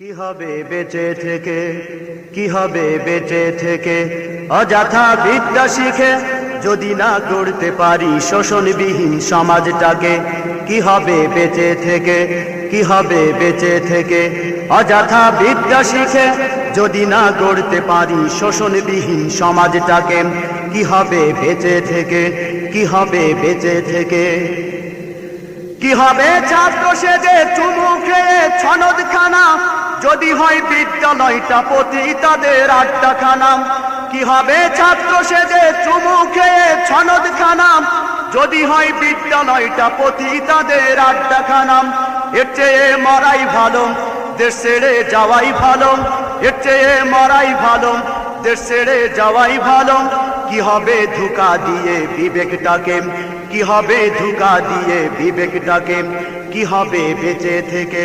কি হবে বেঁচে থেকে? কি হবে বেঁচে থেকে? অযথা বিদ্যা শিখে যদি না করতে পারি শোষণবিহীন সমাজটাকে, কি হবে বেঁচে থেকে? কি হবে বেঁচে থেকে? অযথা বিদ্যা শিখে যদি না পারি শোষণবিহীন সমাজটাকে, কি হবে বেঁচে থেকে? কি হবে বেঁচে থেকে? কি হবে ছাত্র চুমু খেয়ে ছনদ খানা যদি হয় বিদ্যালয়টা প্রতি তাদের আড্ডা খানাম কি হবে ছাত্র সেজে চুমু খেয়ে ছনদ খানাম যদি হয় বিদ্যালয়টা প্রতি তাদের আড্ডা খানাম এর চেয়ে মরাই ভালো, দেশ ছেড়ে যাওয়াই ভালো। এর চেয়ে মরাই ভালো, দেশ ছেড়ে যাওয়াই ভালো। কি হবে ধোকা দিয়ে বিবেকটাকে? কি হবে ধোকা দিয়ে বিবেকটাকে? কি হবে বেঁচে থেকে?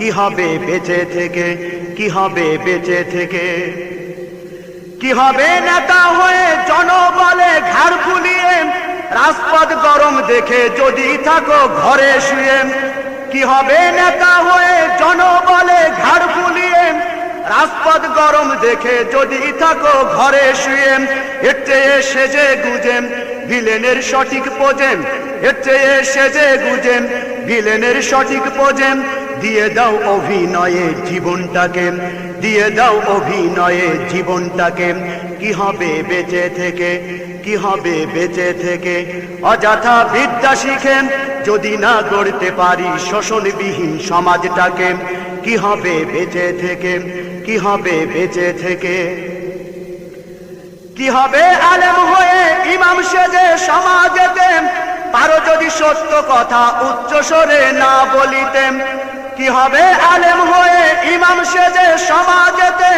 কি হবে বেঁচে থেকে? কি হবে বেঁচে থেকে? কি হবে নেতা হয়ে জনবলে ঘাড় ফুলিয়ে? রাজপথ গরম দেখে যদি থাকো ঘরে শুয়ে। কি হবে নেতা হয়ে জনবলে ঘাড় ফুলিয়ে? রাজপথ গরম দেখে যদি থাকো ঘরে শুয়ে। এর সেজে গুজেম, ভিলেনের সঠিক পোজেম এর চেয়ে সেজে গুজেম, ভিলেনের সঠিক পোজেম দিয়ে দাও অভিনয়ে জীবনটাকে, দিয়ে দাও অভিনয়ে জীবনটাকে। কি হবে বেঁচে থেকে, কি হবে বেঁচে থেকে? অযথা বিদ্যা শিখে যদি না গড়তে পারি শোষণবিহীন সমাজটাকে, কি হবে বেঁচে থেকে, কি হবে বেঁচে থেকে? কি হবে আলেম হয়ে ইমাম সেজে সমাজেতে? পারো যদি সত্য কথা উচ্চ স্বরে না বলিতেন কি হবে? আলেম হয়ে ইমাম সেজে সমাজেতে,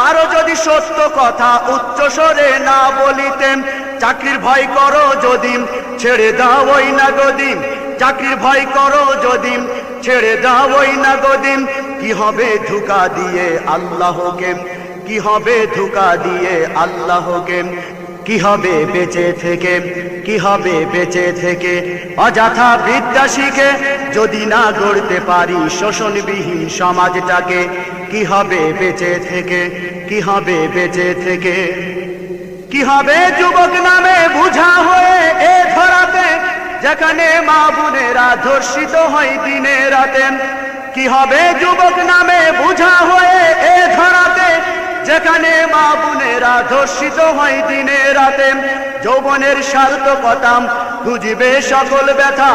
পারো যদি সত্য কথা উচ্চ স্বরে না বলিতেন, চাকরির ভয় করো যদি, ছেড়ে দাও ওই না গদিন চাকরির ভয় করো যদি, ছেড়ে দাও ওই না গদিন কি হবে ধোকা দিয়ে আল্লাহকে? কি হবে ধোকা দিয়ে আল্লাহকে? কি হবে বেঁচে থেকে? কি হবে বেঁচে থেকে? অযথা বিদ্যা শিখে যদি না গড়তে পারি শোষণবিহীন সমাজটাকে, কি হবে বেঁচে থেকে? কি হবে বেঁচে থেকে? কি হবে যুবক নামে বুঝা হয়ে এ ধরাতে, যেখানে মা বোনেরা ধর্ষিত হয় দিনে রাতে? কি হবে যুবক নামে বুঝা হয়ে এ ধরাতে যেখানে মা বোনেরা ধর্ষিত হয় দিনে রাতে, যৌবনের স্বার্থ কথাম বুঝিবে সকল ব্যথা।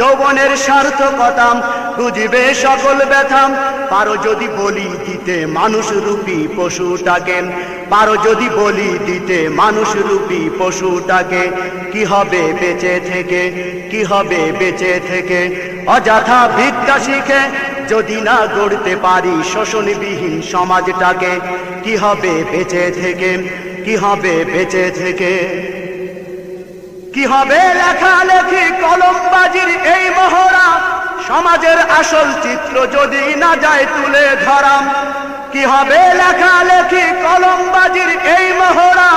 যৌবনের স্বার্থ কথাম বুঝিবে সকল ব্যথাম পারো যদি বলি দিতে মানুষ রূপী পশুটাকে, পারো যদি বলি দিতে মানুষ রূপী পশুটাকে, কি হবে বেঁচে থেকে, কি হবে বেঁচে থেকে? অযথা ভিক্ষা শিখে যদি না গড়তে পারি শোষণবিহীন সমাজটাকে, কি হবে বেঁচে থেকে? কি হবে বেঁচে থেকে? কি হবে লেখালেখি কলমবাজির এই মহড়া? সমাজের আসল চিত্র যদি না যায় তুলে ধরাম কি হবে লেখালেখি কলমবাজির এই মহড়া?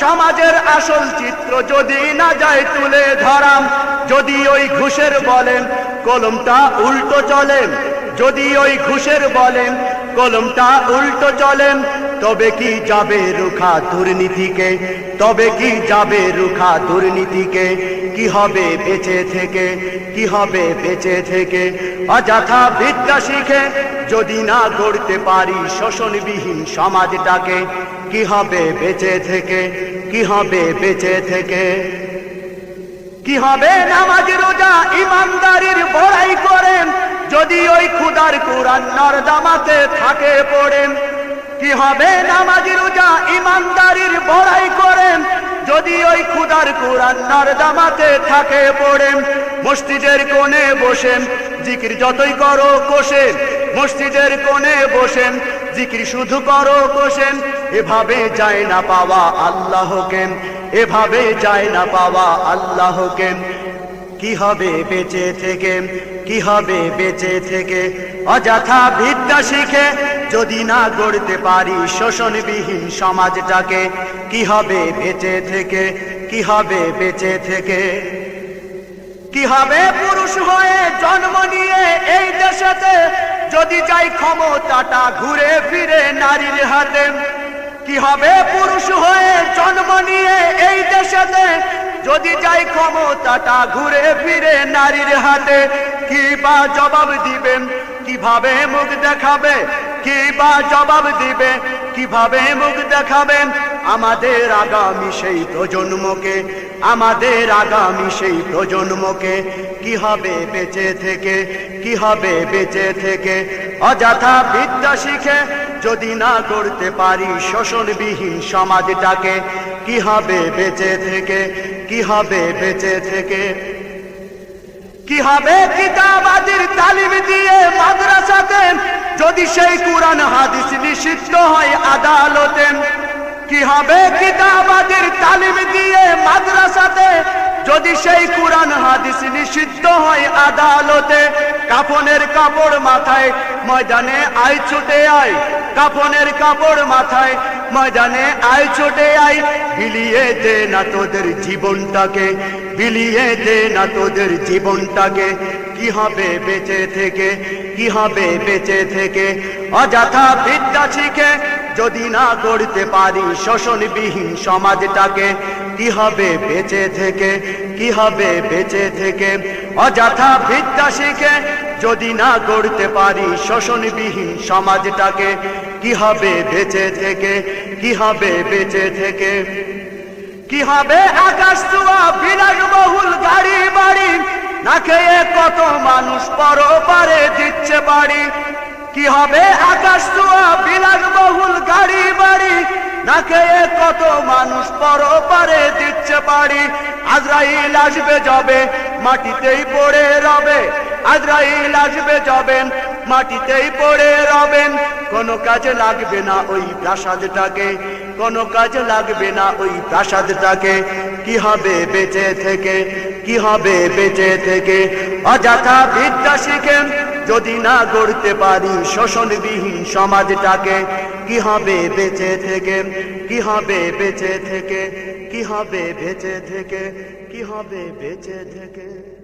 সমাজের আসল চিত্র যদি না যায় তুলে ধরাম যদি ওই ঘুষের বলেন, কলমটা উল্টো চলেন যদি ওই ঘুষের বলেন, কলমটা উল্টো চলেন, তবে কি যাবে রুখা দুর্নীতিকে? তবে কি যাবে রুখা দুর্নীতিকে? কি হবে বেঁচে থেকে? কি হবে বেঁচে থেকে? অযথা বিদ্যা শিখে যদি না গড়তে পারি শোষণবিহীন সমাজটাকে, কি হবে বেঁচে থেকে? কি হবে বেঁচে থেকে? কি হবে নামাজ রোজা ইমানদারির বড়াই করেন? যদি ওই খুদার কোরআন নরদামাতে থাকে পড়েন, কি হবে নামাজ রোজা ইমানদারির বড়াই করেন? যদি ওই খুদার কোরআন নরদামাতে থাকে পড়েন, মসজিদের কোণে বসেন, জিকির যতই করো কোষে মসজিদের কোণে বসেন, জিকির শুধু করো বসেন এভাবে যায় না পাওয়া আল্লাহকে, এভাবে যায় না পাওয়া আল্লাহকে। কি হবে বেঁচে থেকে? কি হবে বেঁচে থেকে? অযথা বিদ্যা শিখে যদি না গড়তে পারি শোষণবিহীন সমাজটাকে, কি হবে বেঁচে থেকে? কি হবে বেঁচে থেকে? কি হবে পুরুষ হয়ে জন্ম নিয়ে এই দেশেতে? যদি যাই ক্ষমতাটা ঘুরে ফিরে নারীর হাতে, কি হবে পুরুষ হয়ে জন্ম নিয়ে এই দেশেতে? যদি যাই ক্ষমতাটা ঘুরে ফিরে নারীর হাতে, কি বা জবাব দিবেন? কীভাবে মুখ দেখাবে? কি বা জবাব দিবে? কীভাবে মুখ দেখাবেন? আমাদের আগামী সেই প্রজন্মকে, আমাদের আগামী সেই প্রজন্মকে কি হবে বেঁচে থেকে? কি হবে বেঁচে থেকে? অযথা বিদ্যা শিখে যদি না করতে পারি শোষণবিহীন সমাজটাকে, কি হবে বেঁচে থেকে? কি হবে বেঁচে থেকে? কি হবে কিতাবাদির তালিম দিয়ে মাদ্রাসাতে যদি সেই কোরআন হাদিস নিষিদ্ধ হয় আদালতে কি হবে কিতাবাদির তালিম দিয়ে মাদ্রাসাতে? যদি সেই কোরআন হাদিস নিষিদ্ধ হয় আদালতে, কাফনের কাপড় মাথায় ময়দানে আয় ছুটে আয়। কাফনের কাপড় মাথায় ময়দানে আয়, ছুটে আয়। বিলিয়ে দে না তোদের জীবনটাকে, বিলিয়ে দে না তোদের জীবনটাকে। কি হবে বেঁচে থেকে, কি হবে বেঁচে থেকে? অযথা বিদ্যা শিখে যদি না করতে পারি শোষণবিহীন সমাজটাকে, কি হবে বেঁচে থেকে, কি হবে বেঁচে থেকে? অযথা বিদ্যা শিখে যদি না গড়তে পারি শোষণবিহীন সমাজটাকে, কি হবে বেঁচে থেকে? কি হবে বেঁচে থেকে? কি হবে আকাশ ছোঁয়া বিলাস বহুল গাড়ি বাড়ি? না খেয়ে কত মানুষ পর পারে দিচ্ছে বাড়ি? কি হবে আকাশ ছোঁয়া বিলাস বহুল গাড়ি বাড়ি? না খেয়ে কত মানুষ পর পারে দিচ্ছে বাড়ি? আজরাইল আসবে যাবে, মাটিতেই পড়ে রবে। আজরাইল আসবে যাবেন, মাটিতেই পড়ে রবেন। কোনো কাজে লাগবে না ওই প্রাসাদটাকে, কোনো কাজে লাগবে না ওই প্রাসাদটাকে। কি হবে বেঁচে থেকে, কি হবে বেঁচে থেকে? অযথা বিদ্যা শিখেন, যদি না গড়তে পারি শোষণবিহীন সমাজটাকে। কি হবে বেঁচে থেকে, কি হবে বেঁচে থেকে, কি হবে বেঁচে থেকে, কি হবে বেঁচে থেকে?